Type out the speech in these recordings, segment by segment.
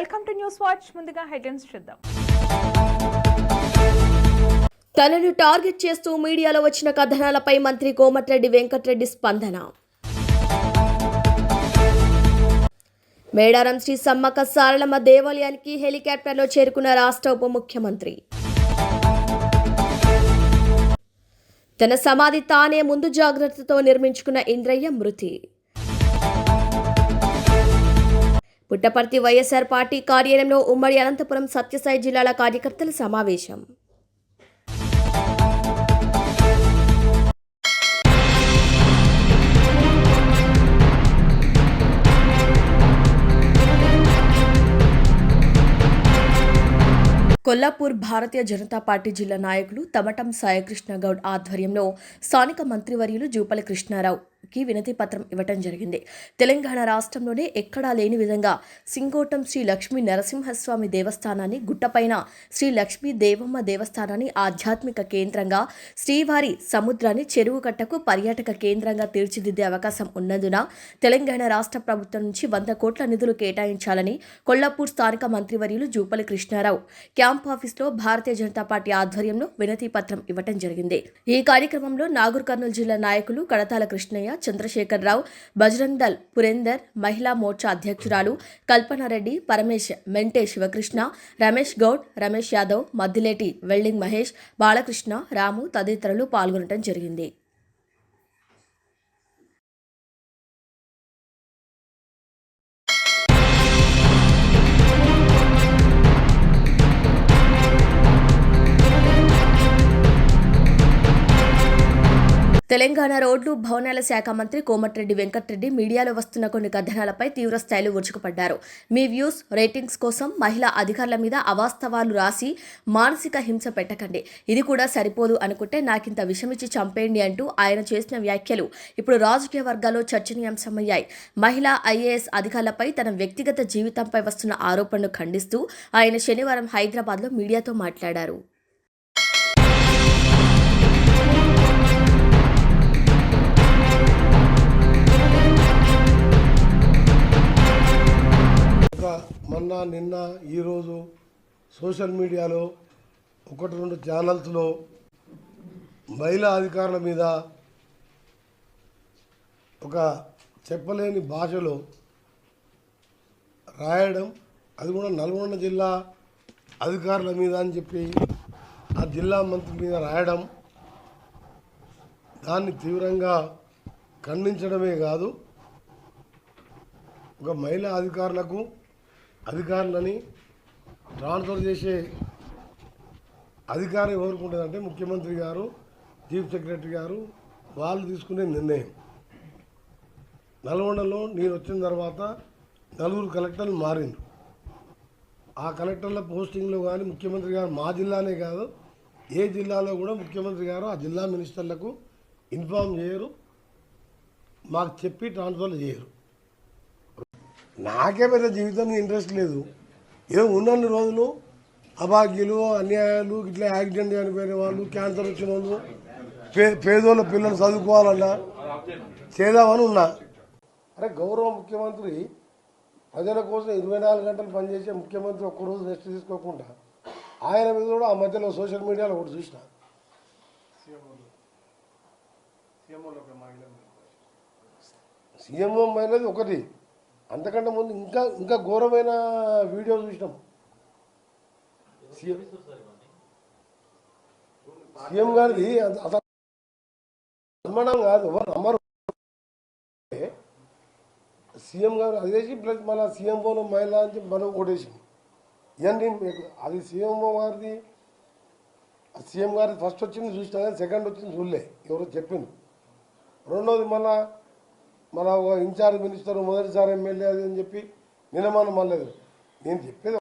Welcome to News Watch. ముందుగా headlines చూద్దాం. తనను టార్గెట్ చేస్తూ మీడియాలో వచ్చిన కథనాలపై మంత్రి కోమటిరెడ్డి వెంకటరెడ్డి స్పందన. మేడారం శ్రీ సమ్మక్క సారలమ్మ దేవాలయానికి హెలికాప్టర్లో చేరుకున్న రాష్ట్ర ఉప ముఖ్యమంత్రి. తన సమాధి తానే ముందు జాగ్రత్తతో నిర్మించుకున్న ఇంద్రయ్య మృతి. పుట్టపర్తి వైఎస్ఆర్ పార్టీ కార్యాలయంలో ఉమ్మడి అనంతపురం సత్యసాయి జిల్లాల కార్యకర్తల సమావేశం. కొల్లాపూర్ భారతీయ జనతా పార్టీ జిల్లా నాయకులు తమటం సాయకృష్ణ గౌడ్ ఆధ్వర్యంలో స్థానిక మంత్రివర్యులు జూపల్లి కి వినతి పత్రం ఇవ్వటం జరిగింది. తెలంగాణ రాష్ట్రంలోనే ఎక్కడా లేని విధంగా సింగోటం శ్రీ లక్ష్మీ నరసింహస్వామి దేవస్థానాన్ని గుట్టపైన శ్రీ లక్ష్మీ దేవమ్మ దేవస్థానాన్ని ఆధ్యాత్మిక కేంద్రంగా శ్రీవారి సముద్రాన్ని చెరువు కట్టకు పర్యాటక కేంద్రంగా తీర్చిదిద్దే అవకాశం ఉన్నందున తెలంగాణ రాష్ట్ర ప్రభుత్వం నుంచి వంద కోట్ల నిధులు కేటాయించాలని కొల్లాపూర్ స్థానిక మంత్రివర్యులు జూపల్లి కృష్ణారావు క్యాంప్ ఆఫీస్లో భారతీయ జనతా పార్టీ ఆధ్వర్యంలో వినతి పత్రం ఇవ్వటం జరిగింది. ఈ కార్యక్రమంలో నాగూర్ కర్నూలు జిల్లా నాయకులు కడతాల కృష్ణయ్య చంద్రశేఖరరావు బజరంగ్ దల్ పురేందర్ మహిళా మోర్చా అధ్యక్షురాలు కల్పనారెడ్డి పరమేశ్ మెంటే శివకృష్ణ రమేష్ గౌడ్ రమేష్ యాదవ్ మద్దిలేటి వెల్డింగ్ మహేష్ బాలకృష్ణ రాము తదితరులు పాల్గొనడం జరిగింది. తెలంగాణ రోడ్లు భవనాల శాఖ మంత్రి కోమటిరెడ్డి వెంకటరెడ్డి మీడియాలో వస్తున్న కొన్ని కథనాలపై తీవ్ర స్థాయిలో ఉరుచుకుపడ్డారు. మీ వ్యూస్ రేటింగ్స్ కోసం మహిళా అధికారుల మీద అవాస్తవాలు రాసి మానసిక హింస పెట్టకండి. ఇది కూడా సరిపోదు అనుకుంటే నాకింత విషమిచ్చి చంపేయండి అంటూ ఆయన చేసిన వ్యాఖ్యలు ఇప్పుడు రాజకీయ వర్గాల్లో చర్చనీయాంశమయ్యాయి. మహిళా ఐఏఎస్ అధికారులపై తన వ్యక్తిగత జీవితంపై వస్తున్న ఆరోపణలు ఖండిస్తూ ఆయన శనివారం హైదరాబాద్లో మీడియాతో మాట్లాడారు. ఒక మొన్న నిన్న ఈరోజు సోషల్ మీడియాలో ఒకటి రెండు ఛానల్స్లో మహిళా అధికారుల మీద ఒక చెప్పలేని భాషలో రాయడం అది కూడా నల్గొండ జిల్లా అధికారుల మీద అని చెప్పి ఆ జిల్లా మంత్రి మీద రాయడం దాన్ని తీవ్రంగా ఖండించడమే కాదు ఒక మహిళా అధికారులకు అధికారులని ట్రాన్స్ఫర్ చేసే అధికారం ఎవరుకుంటుందంటే ముఖ్యమంత్రి గారు చీఫ్ సెక్రటరీ గారు వాళ్ళు తీసుకునే నిర్ణయం. నల్గొండలో నేను వచ్చిన తర్వాత నలుగురు కలెక్టర్లు మారిండు ఆ కలెక్టర్ల పోస్టింగ్లో కానీ ముఖ్యమంత్రి గారు మా జిల్లానే కాదు ఏ జిల్లాలో కూడా ముఖ్యమంత్రి గారు ఆ జిల్లా మినిస్టర్లకు ఇన్ఫామ్ చేయరు మాకు చెప్పి ట్రాన్స్ఫర్ చేయరు. నాకే పెద్ద జీవితం మీద ఇంట్రెస్ట్ లేదు. ఏదో ఉన్నన్ని రోజులు అభాగ్యులు అన్యాయాలు ఇట్లా యాక్సిడెంట్ చనిపోయిన వాళ్ళు క్యాన్సర్ వచ్చిన వాళ్ళు పే పేదోళ్ళ పిల్లలు చదువుకోవాలన్నా చేద్దామని ఉన్నా. అరే గౌరవ ముఖ్యమంత్రి ప్రజల కోసం ఇరవై నాలుగు గంటలు పనిచేసే ముఖ్యమంత్రి ఒక్కరోజు రెస్ట్ తీసుకోకుండా ఆయన మీద కూడా ఆ మధ్యలో సోషల్ మీడియాలో ఒకటి చూసిన. సీఎంఓ అనేది ఒకటి. అంతకంటే ముందు ఇంకా ఇంకా ఘోరమైన వీడియో చూసినాం. సీఎం సీఎం గారిది నమ్మడం కాదు ఎవరు నమ్మరు. సీఎం గారు అది వేసి ప్లస్ మళ్ళీ సీఎం ఫోన్ మహిళ అని చెప్పి మనం కొట్టేసి ఇవన్నీ మీకు అది సీఎం గారిది సీఎం గారి ఫస్ట్ వచ్చింది చూసినా సెకండ్ వచ్చింది చూడలే ఎవరో చెప్పింది రెండోది మళ్ళా మన ఇన్ఛార్జ్ మినిస్టర్ మొదటిసారి ఎమ్మెల్యే అది అని చెప్పి నిలమానం అనలేదు. నేను చెప్పేది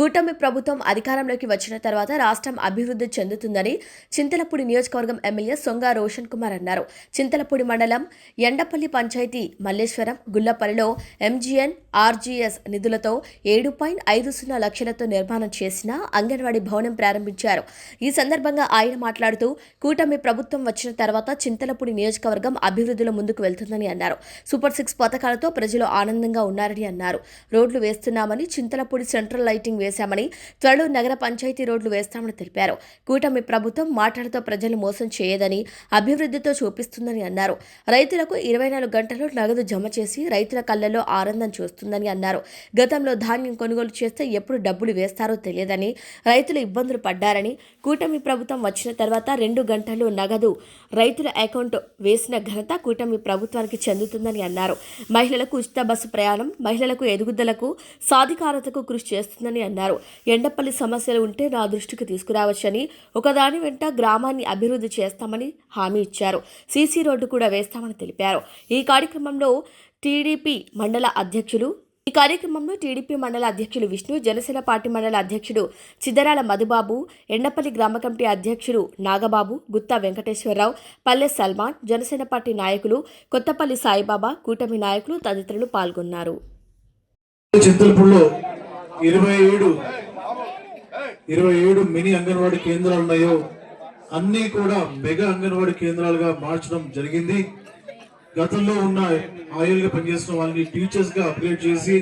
కూటమి ప్రభుత్వం అధికారంలోకి వచ్చిన తర్వాత రాష్ట్రం అభివృద్ధి చెందుతుందని చింతలపూడి నియోజకవర్గం ఎమ్మెల్యే సొంగ రోషన్ కుమార్ అన్నారు. చింతలపూడి మండలం ఎండపల్లి పంచాయతీ మల్లేశ్వరం గుల్లపల్లిలో ఎంజీఎన్ ఆర్జీఎస్ నిధులతో ఏడు పాయింట్ ఐదు సున్నా లక్షలతో నిర్మాణం చేసిన అంగన్వాడీ భవనం ప్రారంభించారు. ఈ సందర్భంగా ఆయన మాట్లాడుతూ కూటమి ప్రభుత్వం వచ్చిన తర్వాత చింతలపూడి నియోజకవర్గం అభివృద్ధిలో ముందుకు వెళ్తుందని అన్నారు. సూపర్ సిక్స్ పథకాలతో ప్రజలు ఆనందంగా ఉన్నారని అన్నారు. రోడ్లు వేస్తున్నామని చింతలపూడి సెంట్రల్ లైటింగ్ చేశామని త్వరలో నగర పంచాయతీ రోడ్లు వేస్తామని తెలిపారు. కూటమి ప్రభుత్వం మాటలతో ప్రజలు మోసం చేయదని అభివృద్ధితో చూపిస్తుందని అన్నారు. రైతులకు ఇరవై నాలుగు గంటలు నగదు జమ చేసి రైతుల కళ్ళల్లో ఆనందం చూస్తుందని అన్నారు. గతంలో ధాన్యం కొనుగోలు చేస్తే ఎప్పుడు డబ్బులు వేస్తారో తెలియదని రైతులు ఇబ్బందులు పడ్డారని కూటమి ప్రభుత్వం వచ్చిన తర్వాత రెండు గంటలు నగదు రైతుల అకౌంట్ వేసిన ఘనత కూటమి ప్రభుత్వానికి చెందుతుందని అన్నారు. మహిళలకు ఉచిత బస్సు ప్రయాణం మహిళలకు ఎదుగుదలకు సాధికారతకు కృషి చేస్తుందని అన్నారు. ఎండపల్లి సమస్యలు ఉంటే నా దృష్టికి తీసుకురావచ్చని ఒకదాని వెంట గ్రామాన్ని అభివృద్ధి చేస్తామని హామీ ఇచ్చారు. సీసీ రోడ్డు కూడా వేస్తామని తెలిపారు. ఈ కార్యక్రమంలో టీడీపీ మండల అధ్యక్షులు ఈ కార్యక్రమంలో టీడీపీ మండల అధ్యక్షులు విష్ణు జనసేన పార్టీ మండల అధ్యక్షుడు చిదరాల మధుబాబు ఎండపల్లి గ్రామ కమిటీ అధ్యక్షుడు నాగబాబు గుత్తా వెంకటేశ్వరరావు పల్లె సల్మాన్ జనసేన పార్టీ నాయకులు కొత్తపల్లి సాయిబాబా కూటమి నాయకులు తదితరులు పాల్గొన్నారు. ఇరవై ఏడు. ఇరవై ఏడు మినీ అంగన్వాడీ కేంద్రాలు ఉన్నాయో అన్ని కూడా మెగా అంగన్వాడీ కేంద్రాలుగా మార్చడం జరిగింది. గతంలో ఉన్న ఆయుల్గా పనిచేస్తున్న వాళ్ళని టీచర్స్గా అప్గ్రేడ్ చేసి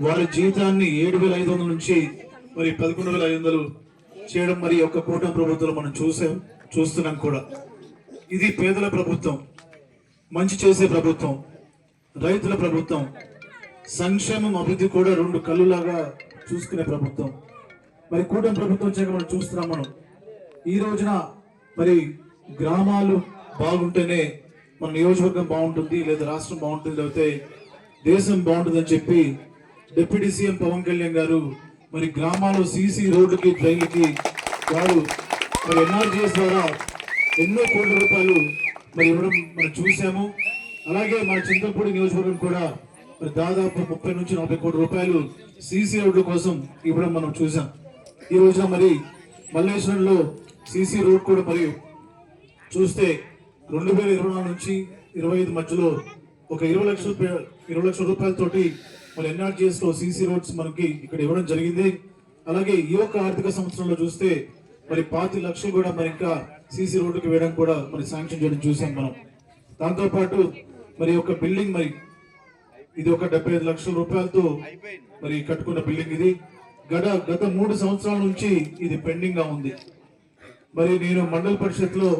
వాళ్ళ జీతాన్ని ఏడు వేల ఐదు వందల నుంచి మరి పదకొండు వేల ఐదు వందలు చేయడం మరి ఒక కూటమి ప్రభుత్వంలో మనం చూసాం చూస్తున్నాం కూడా. ఇది పేదల ప్రభుత్వం మంచి చేసే ప్రభుత్వం రైతుల ప్రభుత్వం సంక్షేమం అభివృద్ధి కూడా రెండు కళ్ళులాగా చూసుకునే ప్రభుత్వం. మరి కూటమి ప్రభుత్వం వచ్చాక మనం చూస్తున్నాం మనం. ఈ రోజున మరి గ్రామాలు బాగుంటేనే మన నియోజకవర్గం బాగుంటుంది లేదా రాష్ట్రం బాగుంటుంది లేకపోతే దేశం బాగుంటుంది అని చెప్పి డిప్యూటీ సీఎం పవన్ కళ్యాణ్ గారు మరి గ్రామాలు సీసీ రోడ్డుకి డ్రైన్లకి వారు మరి ఎన్ఆర్జీఎస్ ద్వారా ఎన్నో కోట్ల రూపాయలు మరి ఇవ్వడం మనం చూసాము అలాగే మన చింతపూడి నియోజకవర్గం కూడా మరి దాదాపు ముప్పై నుంచి నలభై కోట్ల రూపాయలు సీసీ రోడ్ల కోసం ఇవ్వడం మనం చూసాం. ఈ రోజున మరి మల్లేశ్వరంలో సీసీ రోడ్ కూడా మరి చూస్తే రెండు వేల ఇరవై నాలుగు నుంచి ఇరవై ఐదు మధ్యలో ఒక ఇరవై లక్షల ఇరవై లక్షల రూపాయలతోటి మరి ఎన్ఆర్జీఎస్లో సీసీ రోడ్స్ మనకి ఇక్కడ ఇవ్వడం జరిగింది. అలాగే ఈ యొక్క ఆర్థిక సంవత్సరంలో చూస్తే మరి పాతి లక్షలు కూడా మరి ఇంకా సీసీ రోడ్డుకి వేయడం కూడా మరి శాంక్షన్ చేయడం చూసాం మనం. దాంతోపాటు మరి యొక్క బిల్డింగ్ మరి ఇది ఒక డెబ్బై ఐదు లక్షల రూపాయలతో మరి కట్టుకున్న బిల్డింగ్ ఇది. గత గత మూడు సంవత్సరాల నుంచి ఇది పెండింగ్గా ఉంది. మరి నేను మండల పరిషత్లో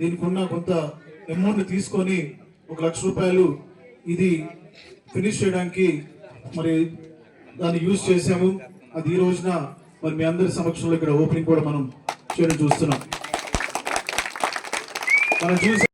దీనికి ఉన్న కొంత అమౌంట్ తీసుకొని ఒక లక్ష రూపాయలు ఇది ఫినిష్ చేయడానికి మరి దాన్ని యూజ్ చేసాము అది ఈ రోజున మరి మీ అందరి సమక్షంలో ఇక్కడ ఓపెనింగ్ కూడా మనం చేయడం చూస్తున్నాం. మనం చూసి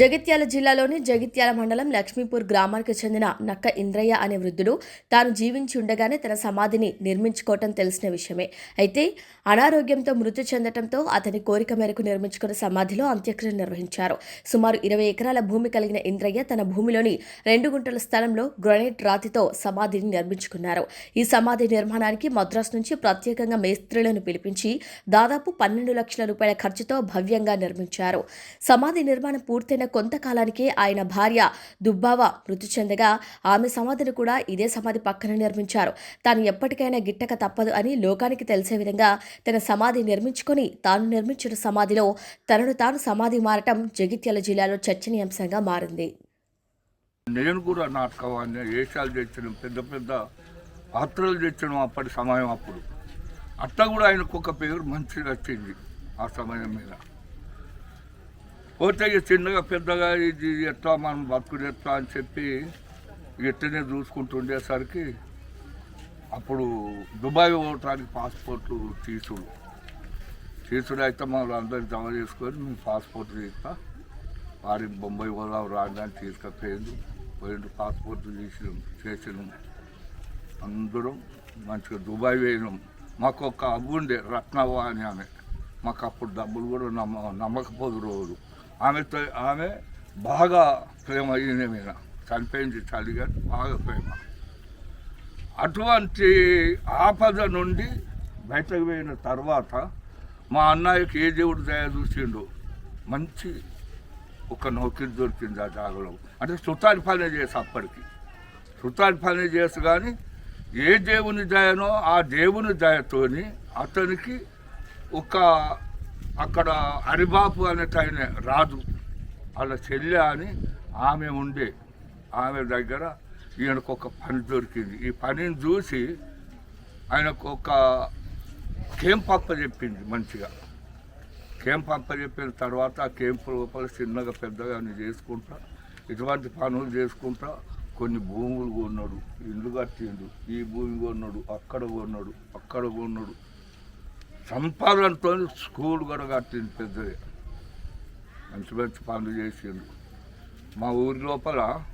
జగిత్యాల జిల్లాలోని జగిత్యాల మండలం లక్ష్మీపూర్ గ్రామానికి చెందిన నక్క ఇంద్రయ్య అనే వృద్ధుడు తాను జీవించి ఉండగానే తన సమాధిని నిర్మించుకోవటం తెలిసిన విషయమే. అయితే అనారోగ్యంతో మృతి చెందటంతో అతని కోరిక మేరకు నిర్మించుకున్న సమాధిలో అంత్యక్రియ నిర్వహించారు. సుమారు ఇరవై ఎకరాల భూమి కలిగిన ఇంద్రయ్య తన భూమిలోని రెండు గుంటల స్థలంలో గ్రనైట్ రాతితో సమాధిని నిర్మించుకున్నారు. ఈ సమాధి నిర్మాణానికి మద్రాసు నుంచి ప్రత్యేకంగా మేస్త్రీలను పిలిపించి దాదాపు పన్నెండు లక్షల రూపాయల ఖర్చుతో భవ్యంగా నిర్మించారు. సమాధి నిర్మాణం పూర్తయిన కొంతకాలానికే ఆయన భార్య దుబ్బావ మృతి చెందగా ఆమె సమాధిని కూడా ఇదే సమాధి పక్కన నిర్మించారు. తాను ఎప్పటికైనా గిట్టక తప్పదు అని లోకానికి తెలిసే విధంగా తన సమాధి నిర్మించుకొని తాను నిర్మించిన సమాధిలో తనను తాను సమాధి మారటం జగిత్యాల జిల్లాలో చర్చనీయాంశంగా మారింది. నేను కూడా నాటకవాడిని వేషాలు తెచ్చడం పెద్ద పెద్ద పాత్రలు తెచ్చడం అప్పటి సమయం అప్పుడు. అట్లా కూడా ఆయనకు ఒక పేరు మంచిగా వచ్చింది ఆ సమయం మీద. పోతే ఇక చిన్నగా పెద్దగా ఇది ఎట్లా మనం బతుకుడు ఎట్లా అని చెప్పి ఎట్లనే చూసుకుంటుండేసరికి అప్పుడు దుబాయ్ పోవటానికి పాస్పోర్ట్లు తీసుడు. తీసుడు అయితే మనం అందరికి జమ చేసుకొని మేము పాస్పోర్ట్ తీస్తా. వారి బొంబాయి పోదాం రాగానే తీసుకపోయింది పోయిండు పాస్పోర్ట్ తీసినాం చేసినాం. అందరం మంచిగా దుబాయ్ పోయినాం. మాకు ఒక అబ్బుండే ఉండే రత్నవ్వ అని. ఆమె మాకు అప్పుడు డబ్బులు కూడా నమ్మ నమ్మకపోదు రోజు. ఆమెతో ఆమె బాగా ప్రేమ అయ్యింది మీద. చనిపోయింది చలిగా బాగా ప్రేమ. అటువంటి ఆపద నుండి బయటకు పోయిన తర్వాత మా అన్నయ్యకి ఏ దేవుడు దయ చూసిండు మంచి ఒక నౌకరీ దొరికింది ఆ జాగలో. అంటే సుతాని పని చేసి అప్పటికి. సుతాని పని చేసి కానీ ఏ దేవుని దయనో ఆ దేవుని దయతోని అతనికి ఒక అక్కడ హరిబాపు అనేట ఆయన రాదు. వాళ్ళ చెల్లె అని ఆమె ఉండే ఆమె దగ్గర ఈయనకు ఒక పని దొరికింది. ఈ పనిని చూసి ఆయనకు ఒక కేంప్ చెప్పింది మంచిగా. కేంప్ చెప్పిన తర్వాత ఆ కేంపు లోపల చిన్నగా పెద్దగా అన్ని చేసుకుంటా ఇటువంటి పనులు చేసుకుంటా కొన్ని భూములు కొన్నాడు. ఇల్లు కట్టిండు. ఈ భూమి కొన్నాడు అక్కడ కొన్నాడు అక్కడ కొన్నాడు. సంపాదనతో స్కూల్ కూడా కట్టింది పెద్దది. మంచి మంచి పనులు చేసిండు. మా ఊరి లోపల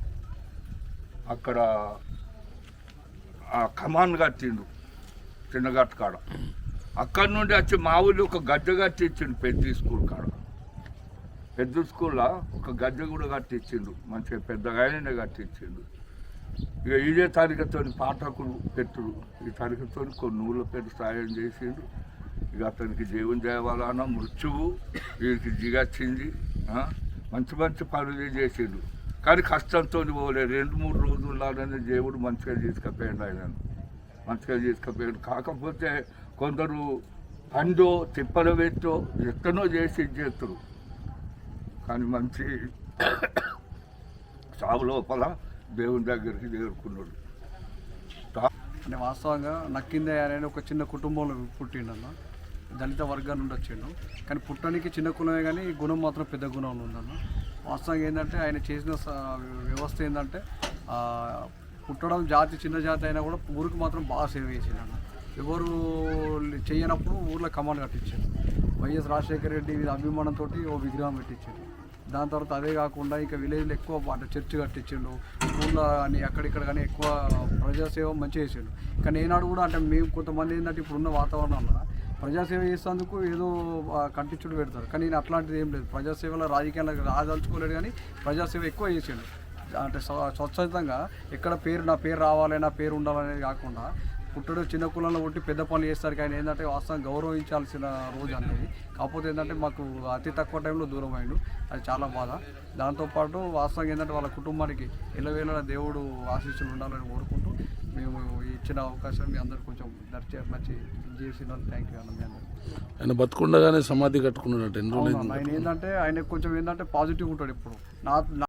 అక్కడ ఆ కమాన్ కట్టిండు చిన్నగట్ట కాడ. అక్కడి నుండి వచ్చి మా ఊళ్ళో ఒక గద్దె కట్టించిండు పెద్ద స్కూల్ కాడ. పెద్ద స్కూల్లో ఒక గద్దె కూడా కట్టించిండు మంచిగా పెద్దగా ఆయననే కట్టించిండు. ఇక ఇదే తరగతితో పాఠకులు పెట్టుడు. ఈ తరగతితో కొన్ని ఊళ్ళో పెద్ద సాయం చేసిండు. ఇక అతనికి దేవుని దేవాలన మృత్యువు వీరికి దిగచ్చింది మంచి మంచి పనులు చేసిండు. కానీ కష్టంతో పోలేదు రెండు మూడు రోజుల్లోనే దేవుడు మంచిగా తీసుకుపోయాడు ఆయన మంచిగా తీసుకుపోయాడు. కాకపోతే కొందరు పండో తిప్పలు పెట్టో ఎత్తనో చేసి చేస్తారు కానీ మంచి సాగు లోపల దేవుని దగ్గరికి చేరుకున్నాడు. అంటే వాస్తవంగా నక్కిందే అనేది ఒక చిన్న కుటుంబంలో పుట్టిండన్న. దళిత వర్గాల నుండి వచ్చిండు కానీ పుట్టడానికి చిన్న కులమే కానీ గుణం మాత్రం పెద్ద గుణం ఉందన్న. వాస్తవంగా ఏంటంటే ఆయన చేసిన వ్యవస్థ ఏంటంటే పుట్టడం జాతి చిన్న జాతి అయినా కూడా ఊరికి మాత్రం బాగా సేవ చేసిండు ఎవరు చేయనప్పుడు ఊర్లో కమాండ్ కట్టించారు. వైఎస్ రాజశేఖర రెడ్డి మీద అభిమానంతో ఓ విగ్రహం పెట్టించారు. దాని తర్వాత అదే కాకుండా ఇంకా విలేజ్లో ఎక్కువ అంటే చర్చ్ కట్టించిండు ఊళ్ళో కానీ అక్కడిక్కడ కానీ ఎక్కువ ప్రజాసేవ మంచిగా చేసిండు. కానీ ఏనాడు కూడా అంటే మేము కొంతమంది ఏంటంటే ఇప్పుడున్న వాతావరణంలో ప్రజాసేవ చేసేందుకు ఏదో ఆ, పెడతారు. కానీ నేను అట్లాంటిది ఏం లేదు. ప్రజాసేవలో రాజకీయాలకు రాదలుచుకోలేడు కానీ ప్రజాసేవ ఎక్కువ చేసిండు. అంటే స్వచ్ఛతంగా స్వచ్ఛందంగా ఎక్కడ పేరు నా పేరు రావాలి నా పేరు ఉండాలనేది కాకుండా పుట్టడు చిన్న కులంలో పుట్టి పెద్ద పనులు చేస్తారు. కానీ ఏంటంటే వాస్తవం గౌరవించాల్సిన రోజు అనేది. కాకపోతే ఏంటంటే మాకు అతి తక్కువ టైంలో దూరం అయ్యిండు అది చాలా బాధ. దాంతోపాటు వాస్తవంగా ఏంటంటే వాళ్ళ కుటుంబానికి ఎల్లవేళ దేవుడు ఆశీస్సులు ఉండాలని కోరుకుంటూ మేము ఇచ్చిన అవకాశం మీ అందరు కొంచెం దర్చే మంచి చేసిన థ్యాంక్ యూ అన్న మీ అందరు ఆయన బతుకుండగానే సమాధి రోజులు అవును ఆయన ఏంటంటే ఆయన కొంచెం ఏంటంటే పాజిటివ్ ఉంటాడు ఇప్పుడు నా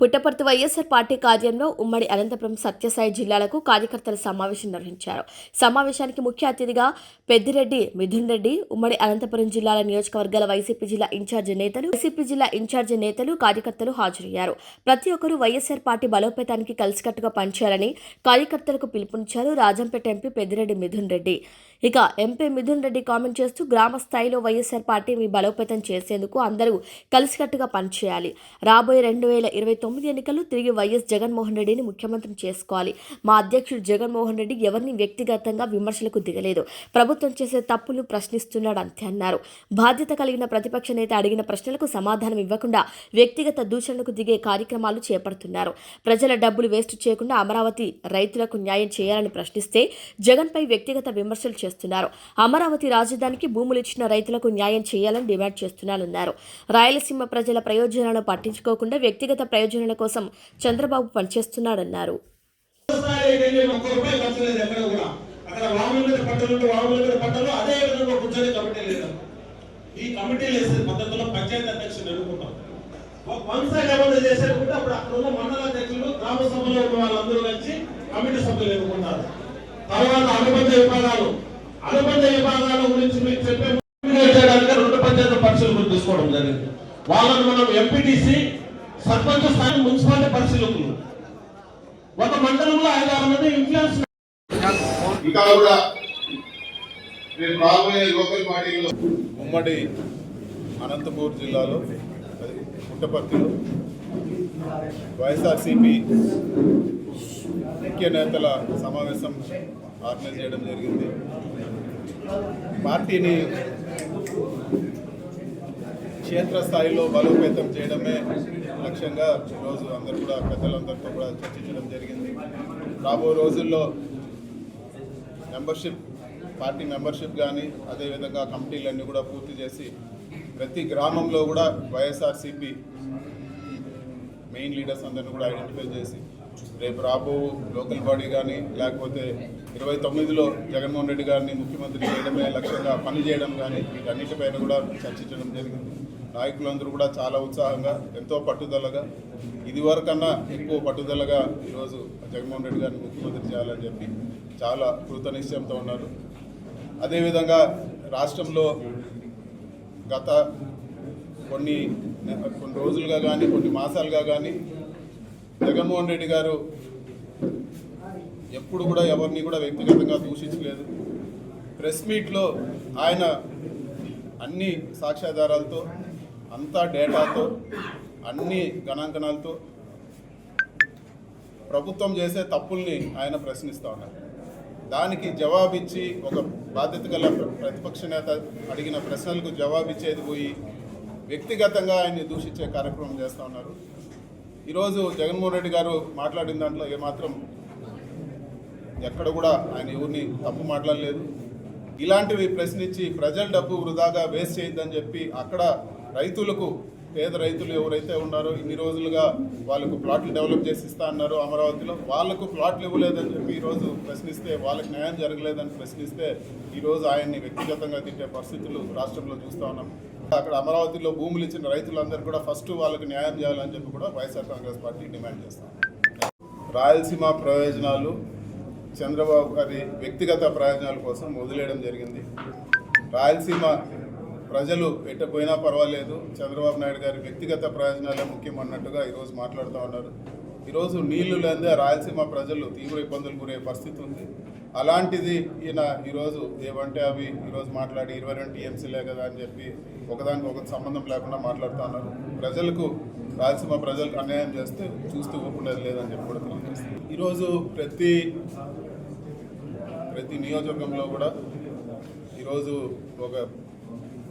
పుట్టపర్తి వైఎస్ఆర్ పార్టీ కార్యంలో ఉమ్మడి అనంతపురం సత్యసాయి జిల్లాలకు కార్యకర్తల సమావేశం నిర్వహించారు. సమావేశానికి ముఖ్య అతిథిగా పెద్దిరెడ్డి మిథున్ రెడ్డి ఉమ్మడి అనంతపురం జిల్లాల నియోజకవర్గాల వైసీపీ జిల్లా ఇన్ఛార్జి నేతలు వైసీపీ జిల్లా ఇన్ఛార్జి నేతలు కార్యకర్తలు హాజరయ్యారు. ప్రతి ఒక్కరూ వైఎస్ఆర్ పార్టీ బలోపేతానికి కలిసికట్టుగా పనిచేయాలని కార్యకర్తలకు పిలుపునిచ్చారు రాజంపేట ఎంపీ పెద్దిరెడ్డి మిథున్ రెడ్డి. ఇక ఎంపీ మిథున్ రెడ్డి కామెంట్ చేస్తూ గ్రామ స్థాయిలో వైఎస్ఆర్ పార్టీని బలోపేతం చేసేందుకు అందరూ కలిసికట్టుగా పనిచేయాలి. రాబోయే రెండు వేల ఇరవై తొమ్మిది ఎన్నికల్లో తిరిగి వైఎస్ జగన్మోహన్ రెడ్డిని ముఖ్యమంత్రిని చేసుకోవాలి. మా అధ్యక్షుడు జగన్మోహన్ రెడ్డి ఎవరిని వ్యక్తిగతంగా విమర్శలకు దిగలేదు. ప్రభుత్వం చేసే తప్పులు ప్రశ్నిస్తున్నాడు అంతే అన్నారు. బాధ్యత కలిగిన ప్రతిపక్ష నేత అడిగిన ప్రశ్నలకు సమాధానం ఇవ్వకుండా వ్యక్తిగత దూషణలకు దిగే కార్యక్రమాలు చేపడుతున్నారు. ప్రజల డబ్బులు వేస్ట్ చేయకుండా అమరావతి రైతులకు న్యాయం చేయాలని ప్రశ్నిస్తే జగన్పై వ్యక్తిగత విమర్శలు చేస్తున్నారు. అమరావతి రాజధానికి భూములు ఇచ్చిన రైతులకు న్యాయం చేయాలని డిమాండ్ చేస్తున్నారన్నారు రాయలసీమ ప్రజల ప్రయోజనాలను పట్టించుకోకుండా వ్యక్తిగత ప్రయోజనాల కోసం చంద్రబాబు పనిచేస్తున్నాడన్నారు కమిటీ వేసే పద్ధతిలో పంచాయతీ అధ్యక్షులు ఎన్నుకుంటాం వంశాఖ అమలు చేసేటప్పుడు అప్పుడు అక్కడ ఉన్న మండల అధ్యక్షులు గ్రామ సభలో ఉన్న వాళ్ళందరూ కలిసి కమిటీ సభ్యులు ఎన్నుకుంటారు తర్వాత అనుబంధ విభాగాలు అనుబంధ విభాగాల గురించి మీకు చెప్పే చేయడానికి రెండు పంచాయతీ గురించి తీసుకోవడం జరిగింది. వాళ్ళని మనం ఎంపీటీసీ సర్పంచ్ స్థాయి మున్సిపాలిటీ పరిశీలకులు. ఒక మండలంలో ఐదు ఆరు మంది ఇన్ఫ్లుయెన్స్ ఇంకా కూడా రేపు రాబోయే లోకల్ పార్టీలో ఉమ్మడి అనంతపూర్ జిల్లాలో పుట్టపర్తిలో వైఎస్ఆర్సిపి ముఖ్య నేతల సమావేశం ఆర్గనైజ్ చేయడం జరిగింది. పార్టీని క్షేత్రస్థాయిలో బలోపేతం చేయడమే లక్ష్యంగా ఈరోజు అందరూ కూడా పెద్దలందరితో కూడా చర్చించడం జరిగింది. రాబో రోజుల్లో మెంబర్షిప్ పార్టీ మెంబర్షిప్ కానీ అదేవిధంగా కమిటీలన్నీ కూడా పూర్తి చేసి ప్రతి గ్రామంలో కూడా వైఎస్ఆర్సీపీ మెయిన్ లీడర్స్ అందరిని కూడా ఐడెంటిఫై చేసి రేపు రాబో లోకల్ బాడీ కానీ లేకపోతే ఇరవై తొమ్మిదిలో జగన్మోహన్ రెడ్డి గారిని ముఖ్యమంత్రి చేయడమే లక్ష్యంగా పనిచేయడం కానీ వీటన్నిటిపైన కూడా చర్చించడం జరిగింది. నాయకులందరూ కూడా చాలా ఉత్సాహంగా ఎంతో పట్టుదలగా ఇదివరకన్నా ఎక్కువ పట్టుదలగా ఈరోజు జగన్మోహన్ రెడ్డి గారిని ముఖ్యమంత్రి చేయాలని చెప్పి చాలా కృతనిశ్చయంతో ఉన్నారు. అదేవిధంగా రాష్ట్రంలో గత కొన్ని కొన్ని రోజులుగా కానీ కొన్ని మాసాలుగా కానీ జగన్మోహన్ రెడ్డి గారు ఎప్పుడు కూడా ఎవరిని కూడా వ్యక్తిగతంగా దూషించలేదు. ప్రెస్ మీట్లో ఆయన అన్ని సాక్ష్యాధారాలతో అంతా డేటాతో అన్ని గణాంకనాలతో ప్రభుత్వం చేసే తప్పుల్ని ఆయన ప్రశ్నిస్తూ ఉన్నారు. దానికి జవాబిచ్చి ఒక బాధ్యత గల ప్రతిపక్ష నేత అడిగిన ప్రశ్నలకు జవాబిచ్చేది పోయి వ్యక్తిగతంగా ఆయన్ని దూషించే కార్యక్రమం చేస్తూ ఉన్నారు. ఈరోజు జగన్మోహన్ రెడ్డి గారు మాట్లాడిన దాంట్లో ఏమాత్రం ఎక్కడ కూడా ఆయన ఎవరిని తప్పు మాట్లాడలేదు. ఇలాంటివి ప్రశ్నించి ప్రజల డబ్బు వృధాగా వేస్ట్ చేయొద్దని చెప్పి అక్కడ రైతులకు పేద రైతులు ఎవరైతే ఉన్నారో ఇన్ని రోజులుగా వాళ్ళకు ప్లాట్లు డెవలప్ చేసి ఇస్తా అన్నారు అమరావతిలో. వాళ్ళకు ప్లాట్లు ఇవ్వలేదని చెప్పి ఈరోజు ప్రశ్నిస్తే వాళ్ళకి న్యాయం జరగలేదని ప్రశ్నిస్తే ఈరోజు ఆయన్ని వ్యక్తిగతంగా తిట్టే పరిస్థితులు రాష్ట్రంలో చూస్తూ ఉన్నాం. అక్కడ అమరావతిలో భూములు ఇచ్చిన రైతులందరూ కూడా ఫస్ట్ వాళ్ళకి న్యాయం చేయాలని చెప్పి కూడా వైఎస్ఆర్ కాంగ్రెస్ పార్టీ డిమాండ్ చేస్తాం రాయలసీమ ప్రయోజనాలు చంద్రబాబు గారి వ్యక్తిగత ప్రయోజనాల కోసం వదిలేయడం జరిగింది. రాయలసీమ ప్రజలు ఎట్టపోయినా పర్వాలేదు. చంద్రబాబు నాయుడు గారి వ్యక్తిగత ప్రయోజనాలే ముఖ్యం అన్నట్టుగా ఈరోజు మాట్లాడుతూ ఉన్నారు. ఈరోజు నీళ్ళు లేదా రాయలసీమ ప్రజలు తీవ్ర ఇబ్బందులు గురే పరిస్థితి ఉంది. అలాంటిది ఈయన ఈరోజు ఏమంటే అవి ఈరోజు మాట్లాడి ఇరవై రెండు టీఎంసీలే కదా అని చెప్పి ఒకదానికి ఒకటి సంబంధం లేకుండా మాట్లాడుతూ ఉన్నారు. ప్రజలకు రాయలసీమ ప్రజలకు అన్యాయం చేస్తే చూస్తూ ఊరుకునేది లేదని చెప్పి కూడా తెలియజేస్తుంది ఈరోజు ప్రతి ప్రతి నియోజకవర్గంలో కూడా ఈరోజు ఒక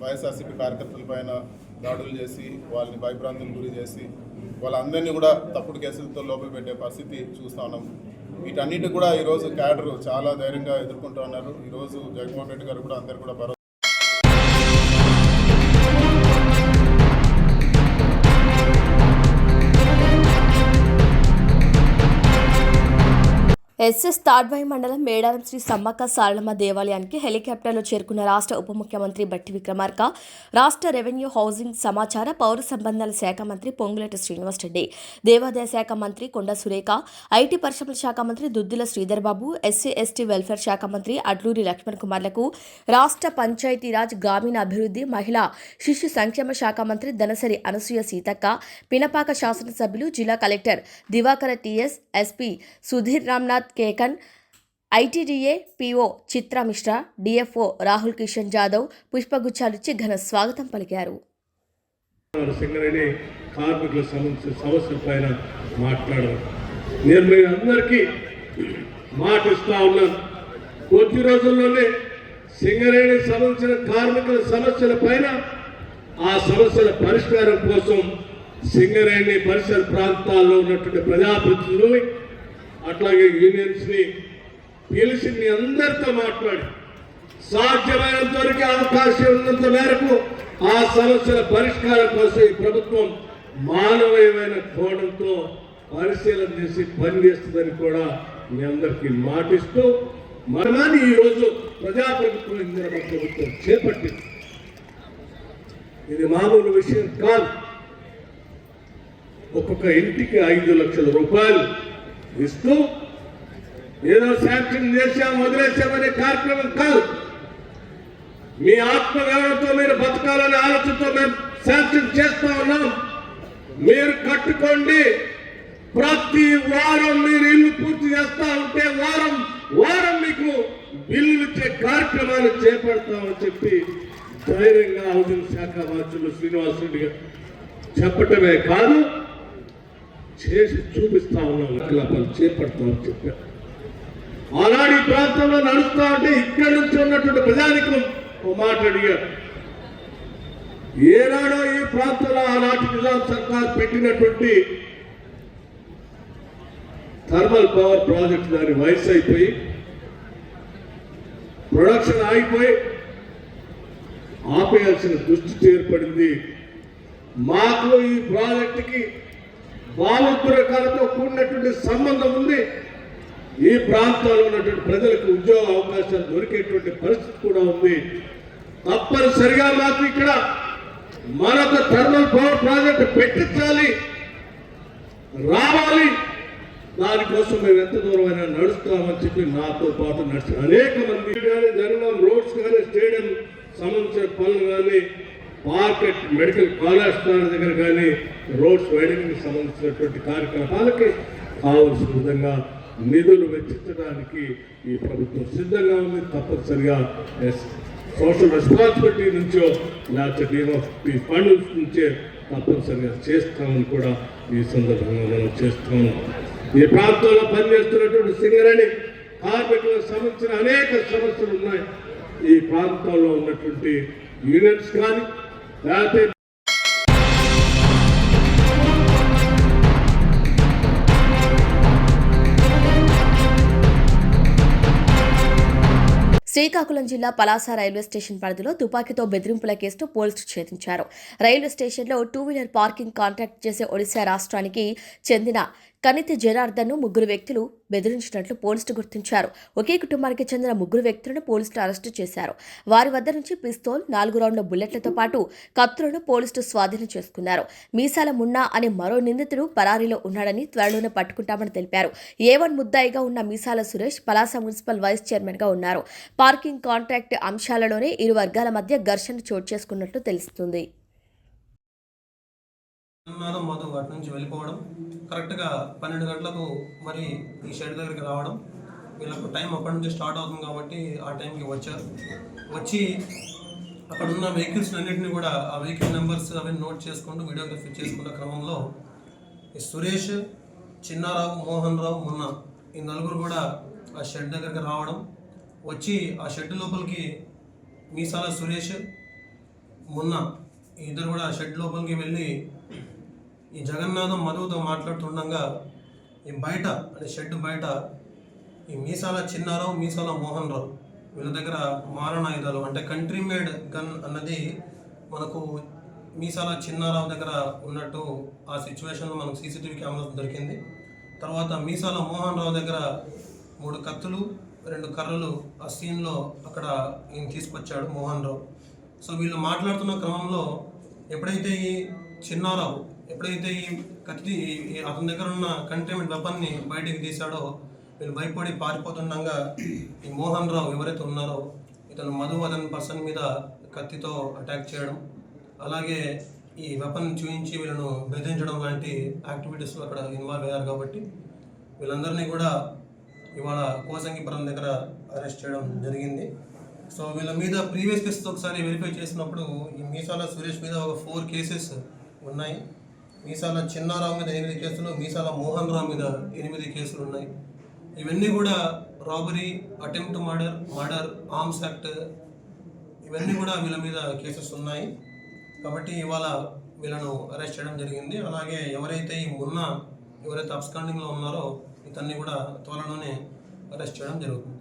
వైఎస్ఆర్సీపీ కార్యకర్తల పైన దాడులు చేసి వాళ్ళని భయభ్రాంతులు గురి చేసి వాళ్ళందరినీ కూడా తప్పుడు కేసులతో లోపల పెట్టే పరిస్థితి చూస్తా ఉన్నాం. వీటన్నిటి కూడా ఈరోజు క్యాడర్ చాలా ధైర్యంగా ఎదుర్కొంటూ ఉన్నారు. ఈరోజు జగన్మోహన్ రెడ్డి గారు కూడా అందరు కూడా ఎస్ఎస్ తాడ్వాయి మండలం మేడారం శ్రీ సమ్మక్క సారలమ్మ దేవాలయానికి హెలికాప్టర్లో చేరుకున్న రాష్ట్ర ఉప ముఖ్యమంత్రి బట్టి విక్రమార్క రాష్ట్ర రెవెన్యూ హౌసింగ్ సమాచార పౌర సంబంధాల శాఖ మంత్రి పొంగులేటి శ్రీనివాసరెడ్డి దేవాదాయ శాఖ మంత్రి కొండ సురేఖ ఐటీ పరిశ్రమల శాఖ మంత్రి Duddilla Sridhar Babu SC ST welfare శాఖ మంత్రి అడ్లూరి లక్ష్మణ్ కుమార్లకు రాష్ట్ర పంచాయతీరాజ్ గ్రామీణ అభివృద్ధి మహిళా శిశు సంక్షేమ శాఖ మంత్రి దనసరి అనసూయ సీతక్క పినపాక శాసనసభ్యులు జిల్లా collector Divakara TS SP Sudheer Ramnath Kekan ITDA PO Chitra Mishra DFO Rahul Kishan Jadhav పుష్పగుచ్చాలిచ్చి ఘన స్వాగతం పలికారు. సింగరేణి కార్మికుల సమస్య సమస్యల పైన మాట్లాడడం నేను మీ అందరికీ మాట ఇస్తా ఉన్నాను. కొద్ది రోజుల్లోనే సింగరేణి సంబంధించిన కార్మికుల సమస్యల పైన ఆ సమస్యల పరిష్కారం కోసం సింగరేణి పరిసర ప్రాంతాల్లో ఉన్నటువంటి ప్రజాప్రతినిధులు అట్లాగే యూనియన్స్ని పిలిచి మీ అందరితో మాట్లాడి. సాధ్యమైనంత వరకు అవకాశం ఉన్నంత మేరకు ఆ సమస్యల పరిష్కారం కోసం ఈ ప్రభుత్వం మానవీయమైన కోణంతో పరిశీలన చేసి పనిచేస్తుందని కూడా మీ అందరికీ మాటిస్తూ మనమని ఈరోజు ప్రజాప్రభుత్వం ఇందిరమ్మ ప్రభుత్వం చేపట్టింది. ఇది మామూలు విషయం కాదు. ఒక్కొక్క ఇంటికి ఐదు లక్షల రూపాయలు ఇస్తూ ఏదో శాంక్షన్ చేశాం వదిలేశామనే కార్యక్రమం కాదు. మీ ఆత్మగౌరవంతో మీరు బతకాలనే ఆలోచనతో మేము శాంక్షన్ చేస్తా ఉన్నాం. మీరు కట్టుకోండి. ప్రతి వారం మీరు ఇల్లు పూర్తి చేస్తా ఉంటే వారం వారం మీకు బిల్లులు ఇచ్చే కార్యక్రమాన్ని చేపడతామని చెప్పి ధైర్యంగా హౌసింగ్ శాఖ మంత్రులు శ్రీనివాసరెడ్డి గారు చెప్పటమే కాదు. చేసి చూపిస్తా ఉన్నాం. కార్యకలాపాలు చేపడతామని చెప్పారు ఆనాడు ఈ ప్రాంతంలో నడుస్తా ఉంటే ఇక్కడి నుంచి ఉన్నటువంటి ప్రజానికం ఓ మాట అడిగారు. ఏనాడో ఈ ప్రాంతంలో ఆనాటి నిజాం సర్కార్ పెట్టినటువంటి థర్మల్ పవర్ ప్రాజెక్ట్ దాని వయసు అయిపోయి ప్రొడక్షన్ ఆగిపోయి ఆపేయాల్సిన దుస్థితి ఏర్పడింది. మాకు ఈ ప్రాజెక్టుకి భావోద్రేకాలతో కూడినటువంటి సంబంధం ఉంది. ఈ ప్రాంతాల్లో ఉన్నటువంటి ప్రజలకు ఉద్యోగ అవకాశాలు దొరికేటువంటి పరిస్థితి కూడా ఉంది. తప్పనిసరిగా మాకు ఇక్కడ మరొక థర్మల్ పవర్ ప్రాజెక్ట్ పెట్టించాలి. రావాలి. దానికోసం మేము ఎంత దూరమైనా నడుస్తామని చెప్పి నాతో పాటు నడిచి అనేక మంది కానీ జరగడం రోడ్స్ కానీ స్టేడియం సంబంధించిన పనులు కానీ మార్కెట్ మెడికల్ కాలేజ్ దగ్గర కానీ రోడ్స్ వైడింగ్కి సంబంధించినటువంటి కార్యకలాపాలకి కావలసిన విధంగా నిధులు వెచ్చించడానికి ఈ ప్రభుత్వం సిద్ధంగా ఉంది. తప్పనిసరిగా సోషల్ రెస్పాన్సిబిలిటీ నుంచో లేకపోతే ఈ ఫండ్స్ నుంచే తప్పనిసరిగా చేస్తామని కూడా ఈ సందర్భంగా మనం చేస్తాము ఈ ప్రాంతంలో పనిచేస్తున్నటువంటి సింగరేణి కార్మికులకు సంబంధించిన అనేక సమస్యలు ఉన్నాయి. ఈ ప్రాంతంలో ఉన్నటువంటి యూనిట్స్ కానీ లేకపోతే శ్రీకాకుళం జిల్లా పలాస రైల్వే స్టేషన్ పరిధిలో తుపాకీతో బెదిరింపుల కేసును పోలీసులు ఛేదించారు. రైల్వే స్టేషన్లో టూ వీలర్ పార్కింగ్ కాంట్రాక్ట్ చేసే ఒడిశా రాష్ట్రానికి చెందిన కనితి జనార్దన్ను ముగ్గురు వ్యక్తులు బెదిరించినట్లు పోలీసులు గుర్తించారు. ఒకే కుటుంబానికి చెందిన ముగ్గురు వ్యక్తులను పోలీసులు అరెస్టు చేశారు. వారి వద్ద నుంచి పిస్తోల్ నాలుగు రౌండ్ల బుల్లెట్లతో పాటు కత్తులను పోలీసులు స్వాధీనం చేసుకున్నారు. మీసాల మున్నా అనే మరో నిందితుడు పరారీలో ఉన్నాడని త్వరలోనే పట్టుకుంటామని తెలిపారు. ఏ వన్ ముద్దాయిగా ఉన్న మీసాల సురేష్ పలాస మున్సిపల్ వైస్ చైర్మన్గా ఉన్నారు. పార్కింగ్ కాంట్రాక్ట్ అంశాలలోనే ఇరు వర్గాల మధ్య ఘర్షణ చోటు చేసుకున్నట్లు తెలుస్తుంది. జగన్నాథం మధు అటు నుంచి వెళ్ళిపోవడం కరెక్ట్గా పన్నెండు గంటలకు మరి ఈ షెడ్ దగ్గరికి రావడం వీళ్ళకు టైం అప్పటి నుంచి స్టార్ట్ అవుతుంది కాబట్టి ఆ టైంకి వచ్చారు. వచ్చి అక్కడ ఉన్న వెహికల్స్ అన్నింటినీ కూడా ఆ వెహికల్ నెంబర్స్ అవన్నీ నోట్ చేసుకుంటూ వీడియోగ్రఫీ చేసుకున్న క్రమంలో ఈ సురేష్ చిన్నారావు మోహన్ రావు మొన్న ఈ నలుగురు కూడా ఆ షెడ్ దగ్గరికి రావడం. వచ్చి ఆ షెడ్ లోపలికి మీసాల సురేష్ మున్న ఇద్దరు కూడా ఆ షెడ్ లోపలికి వెళ్ళి ఈ జగన్నాథం మధువుతో మాట్లాడుతుండగా ఈ బయట అంటే షెడ్ బయట ఈ మీసాల చిన్నారావు మీసాల మోహన్ రావు వీళ్ళ దగ్గర మారణాయుధాలు అంటే కంట్రీ మేడ్ గన్ అన్నది మనకు మీసాల చిన్నారావు దగ్గర ఉన్నట్టు ఆ సిచ్యువేషన్లో మనకు సీసీటీవీ కెమెరా దొరికింది. తర్వాత మీసాల మోహన్ రావు దగ్గర మూడు కత్తులు రెండు కర్రలు ఆ సీన్లో అక్కడ ఈయన తీసుకొచ్చాడు మోహన్ రావు సో వీళ్ళు మాట్లాడుతున్న క్రమంలో ఎప్పుడైతే ఈ చిన్నారావు ఎప్పుడైతే ఈ కత్తి ఈ అతని దగ్గర ఉన్న కంటైన్మెంట్ వెపన్ని బయటికి తీశాడో వీళ్ళు భయపడి పారిపోతుండగా ఈ మోహన్ రావు ఎవరైతే ఉన్నారో ఇతను మధు అతని పర్సన్ మీద కత్తితో అటాక్ చేయడం అలాగే ఈ వెపన్ చూపించి వీళ్ళను బెదిరించడం లాంటి యాక్టివిటీస్లో అక్కడ ఇన్వాల్వ్ అయ్యారు కాబట్టి వీళ్ళందరినీ కూడా ఇవాళ కోసంగిపురం దగ్గర అరెస్ట్ చేయడం జరిగింది. సో వీళ్ళ మీద ప్రీవియస్ కేసుతో ఒకసారి వెరిఫై చేసినప్పుడు ఈ మీసాల సురేష్ మీద ఒక ఫోర్ కేసెస్ ఉన్నాయి. మీసాల చిన్నారావు మీద ఎనిమిది కేసులు మీసాల మోహన్ రావు మీద ఎనిమిది కేసులు ఉన్నాయి. ఇవన్నీ కూడా robbery attempt murder murder arms act ఇవన్నీ కూడా వీళ్ళ మీద కేసెస్ ఉన్నాయి. కాబట్టి ఇవాళ వీళ్ళను అరెస్ట్ చేయడం జరిగింది. అలాగే ఎవరైతే ఈ మొన్న ఎవరైతే అబ్స్కాండింగ్లో ఉన్నారో ఇతన్ని కూడా త్వరలోనే అరెస్ట్ చేయడం జరుగుతుంది.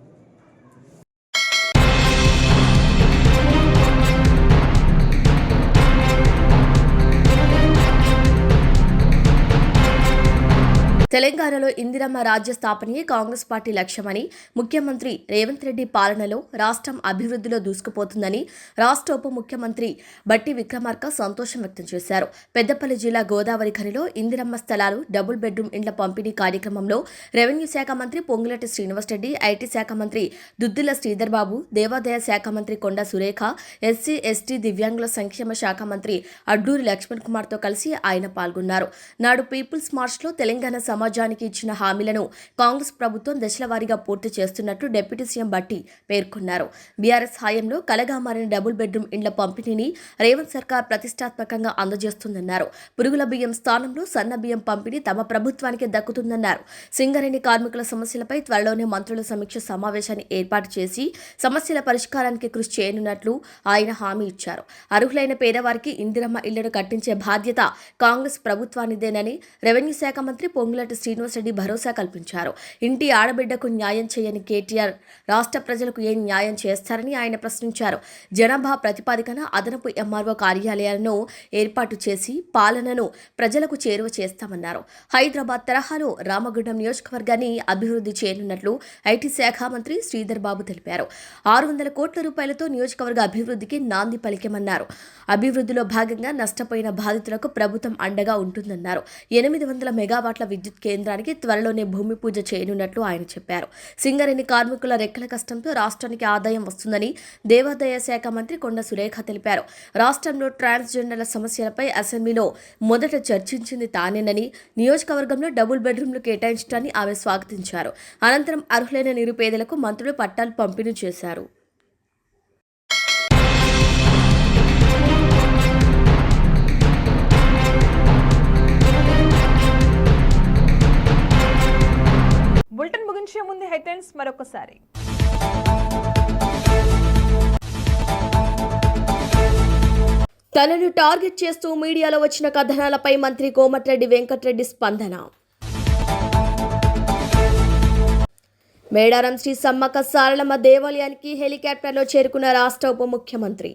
తెలంగాణలో ఇందిరమ్మ రాజ్య స్థాపనయే కాంగ్రెస్ పార్టీ లక్ష్యమని ముఖ్యమంత్రి రేవంత్ రెడ్డి పాలనలో రాష్ట్రం అభివృద్ధిలో దూసుకుపోతుందని రాష్ట్ర ఉప ముఖ్యమంత్రి బట్టి విక్రమార్క సంతోషం వ్యక్తం చేశారు. పెద్దపల్లి జిల్లా గోదావరి ఖనిలో ఇందిరమ్మ స్థలాలు డబుల్ బెడ్రూమ్ ఇండ్ల పంపిణీ కార్యక్రమంలో రెవెన్యూ శాఖ మంత్రి పొంగులటి శ్రీనివాసరెడ్డి ఐటీ శాఖ మంత్రి దుద్దిల శ్రీధర్ బాబు దేవాదాయ శాఖ మంత్రి కొండ సురేఖ ఎస్సీ ఎస్టీ దివ్యాంగుల సంక్షేమ శాఖ మంత్రి అడ్డూరి లక్ష్మణ్ కుమార్తో కలిసి ఆయన పాల్గొన్నారు. నాడు పీపుల్స్ మార్చ్లో తెలంగాణ సమాజ సమాజానికి ఇచ్చిన హామీలను కాంగ్రెస్ ప్రభుత్వం దశలవారీగా పూర్తి చేస్తున్నట్లు డిప్యూటీ సీఎం బట్టి పేర్కొన్నారు. బీఆర్ఎస్ హయాంలో కలగా మారిన డబుల్ బెడ్రూమ్ ఇండ్ల పంపిణీని రేవంత్ సర్కార్ ప్రతిష్టాత్మకంగా అందజేస్తుందన్నారు. పురుగుల బియ్యం స్థానంలో సన్న బియ్యం పంపిణీ తమ ప్రభుత్వానికి దక్కుతుందన్నారు. సింగరేణి కార్మికుల సమస్యలపై త్వరలోనే మంత్రుల సమీక్ష సమావేశాన్ని ఏర్పాటు చేసి సమస్యల పరిష్కారానికి కృషి చేయనున్నట్లు ఆయన హామీ ఇచ్చారు. అర్హులైన పేదవారికి ఇందిరమ్మ ఇళ్ళను కట్టించే బాధ్యత కాంగ్రెస్ ప్రభుత్వానిదేనని రెవెన్యూ శాఖ మంత్రి పొంగులటి శ్రీనివాసరెడ్డి భరోసా కల్పించారు. ఇంటి ఆడబిడ్డకు న్యాయం చేయని కేటీఆర్ రాష్ట్ర ప్రజలకు ఏం న్యాయం చేస్తారని ఆయన ప్రశ్నించారు. జనాభా ప్రతిపాదికన అదనపు ఎంఆర్ఓ కార్యాలయాలను ఏర్పాటు చేసి పాలనను ప్రజలకు చేరువ చేస్తామన్నారు. హైదరాబాద్ తరహాలో రామగుండం నియోజకవర్గాన్ని అభివృద్ధి చేయనున్నట్లు ఐటీ శాఖ మంత్రి శ్రీధర్ బాబు తెలిపారు. ఆరు వందల కోట్ల రూపాయలతో నియోజకవర్గ అభివృద్ధికి నాంది పలికామన్నారు. అభివృద్ధిలో భాగంగా నష్టపోయిన బాధితులకు ప్రభుత్వం అండగా ఉంటుందన్నారు. ఎనిమిది వందల మెగావాట్ల విద్యుత్ కేంద్రానికి త్వరలోనే భూమి పూజ చేయనున్నట్లు ఆయన చెప్పారు. సింగరేణి కార్మికుల రెక్కల కష్టంతో రాష్ట్రానికి ఆదాయం వస్తుందని దేవాదాయ శాఖ మంత్రి కొండ సురేఖ తెలిపారు. రాష్ట్రంలో ట్రాన్స్జెండర్ల సమస్యలపై అసెంబ్లీలో మొదట చర్చించింది తానేనని నియోజకవర్గంలో డబుల్ బెడ్రూమ్లు కేటాయించడాన్ని ఆమె స్వాగతించారు. అనంతరం అర్హులైన నిరుపేదలకు మంత్రులు పట్టాలు పంపిణీ చేశారు. బులెటిన్ ముగించే ముందు హెడ్లైన్స్ మరొకసారి. తనను టార్గెట్ చేస్తూ మీడియాలో వచ్చిన కథనాలపై మంత్రి కోమటిరెడ్డి వెంకటరెడ్డి స్పందన. మేడారం శ్రీ సమ్మక్క సారలమ్మ దేవాలయానికి హెలికాప్టర్లో చేరుకున్న రాష్ట్ర ఉప ముఖ్యమంత్రి.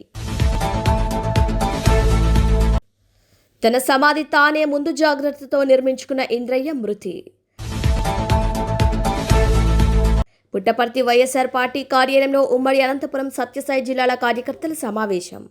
తన సమాధి తానే ముందు జాగ్రత్తతో నిర్మించుకున్న ఇంద్రయ్య మృతి. పుట్టపర్తి వైఎస్ఆర్ పార్టీ కార్యాలయంలో ఉమ్మడి అనంతపురం సత్యసాయి జిల్లాల కార్యకర్తల సమావేశం.